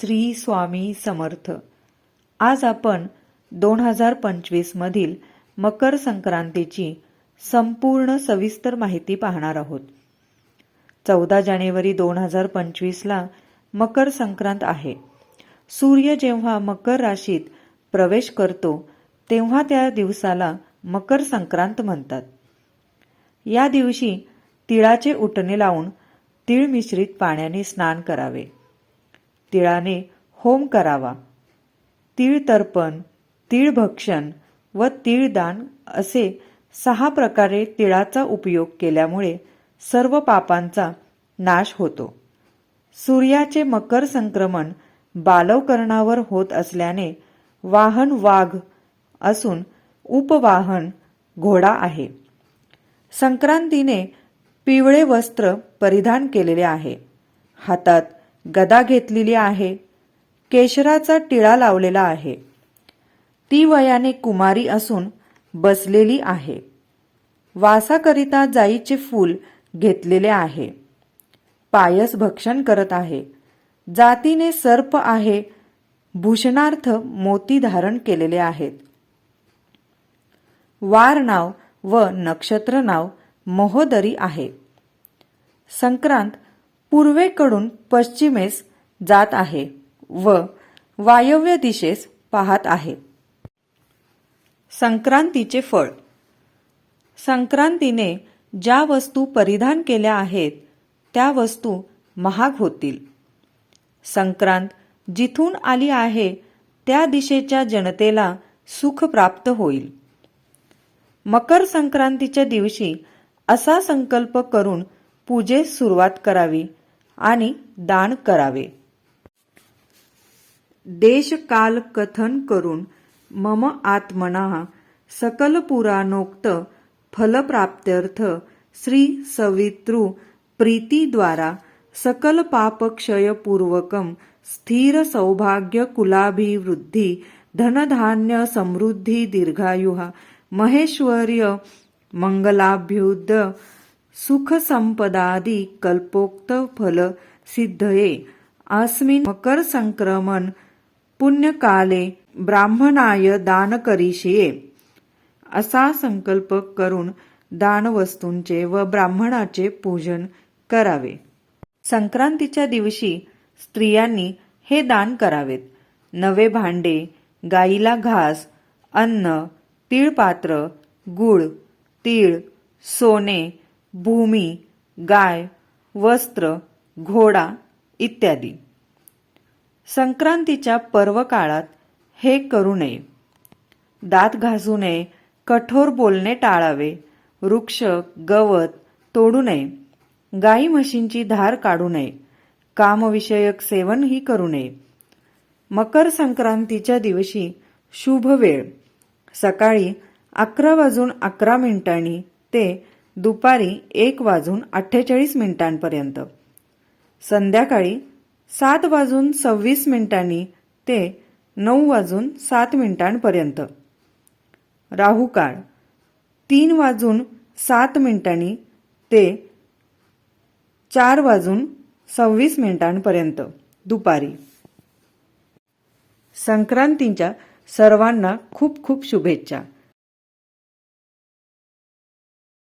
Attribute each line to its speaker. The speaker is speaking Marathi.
Speaker 1: श्री स्वामी समर्थ. आज आपण दोन हजार पंचवीसमधील मकर संक्रांतीची संपूर्ण सविस्तर माहिती पाहणार आहोत. चौदा जानेवारी दोन हजार पंचवीसला मकर संक्रांत आहे. सूर्य जेव्हा मकर राशीत प्रवेश करतो तेव्हा त्या दिवसाला मकर संक्रांत म्हणतात. या दिवशी तिळाचे उटणे लावून तीळ मिश्रित पाण्याने स्नान करावे. तिळाने होम करावा. तीळ तर्पण तीळ भक्षण व तीळदान असे सहा प्रकारे तिळाचा उपयोग केल्यामुळे सर्व पापांचा नाश होतो. सूर्याचे मकर संक्रमण बालवकरणावर होत असल्याने वाहन वाघ असून उपवाहन घोडा आहे. संक्रांतीने पिवळे वस्त्र परिधान केलेले आहे. हातात गदा घेतलेली आहे केशराचा टिळा लावलेला आहे. ती वयाने कुमारी असून बसलेली आहे. वासाकरिता जाईचे फूल घेतलेले आहे. पायस भक्षण करत आहे. जातीने सर्प आहे भूषणार्थ मोती धारण केलेले आहेत. वार नाव व नक्षत्र नाव महोदरी आहे. संक्रांत पूर्वेकडून पश्चिमेस जात आहे व वायव्य दिशेस पाहत आहे. संक्रांतीचे फळ. संक्रांतीने ज्या वस्तू परिधान केल्या आहेत त्या वस्तू महाग होतील. संक्रांत जिथून आली आहे त्या दिशेच्या जनतेला सुख प्राप्त होईल. मकर संक्रांतीच्या दिवशी असा संकल्प करून पूजेस सुरुवात करावी. आणि दान करावे. देशकाल कथन करून मम आत्मना सकल पुराणोक्त फलप्राप्त्यर्थ श्री सवितृ प्रीतीद्वारा सकल पापक्षयपूर्वकम स्थिर सौभाग्य कुलाभिवृद्धी धनधान्य समृद्धी दीर्घायुहा महेश्वर्य मंगलाभ्युद्ध सुख संपदादी कल्पोक्त फल सिद्धये। अस्मिन् मकर संक्रमण पुण्यकाले ब्राह्मणाय दान करिष्ये। असा संकल्प करून दानवस्तूंचे व ब्राह्मणाचे पूजन करावे। संक्रांतीच्या दिवशी स्त्रियांनी हे दान करावेत। नवे भांडे गाईला घास अन्न तीळपात्र गुळ तीळ सोने भूमी गाय वस्त्र घोडा इत्यादी. संक्रांतीच्या पर्व काळात हे करू नये. दात घासू नये कठोर बोलणे टाळावे वृक्ष गवत तोडू नये गाई म्हशींची धार काढू नये कामविषयक सेवनही करू नये. मकर संक्रांतीच्या दिवशी शुभ वेळ. सकाळी अकरा वाजून अकरा मिनिटांनी ते दुपारी एक वाजून अठ्ठेचाळीस मिनिटांपर्यंत. संध्याकाळी सात वाजून सव्वीस मिनिटांनी ते नऊ वाजून सात मिनिटांपर्यंत. राहू काळ. तीन वाजून सात मिनिटांनी ते चार वाजून सव्वीस मिनिटांपर्यंत. दुपारी. संक्रांतीच्या सर्वांना खूप खूप शुभेच्छा.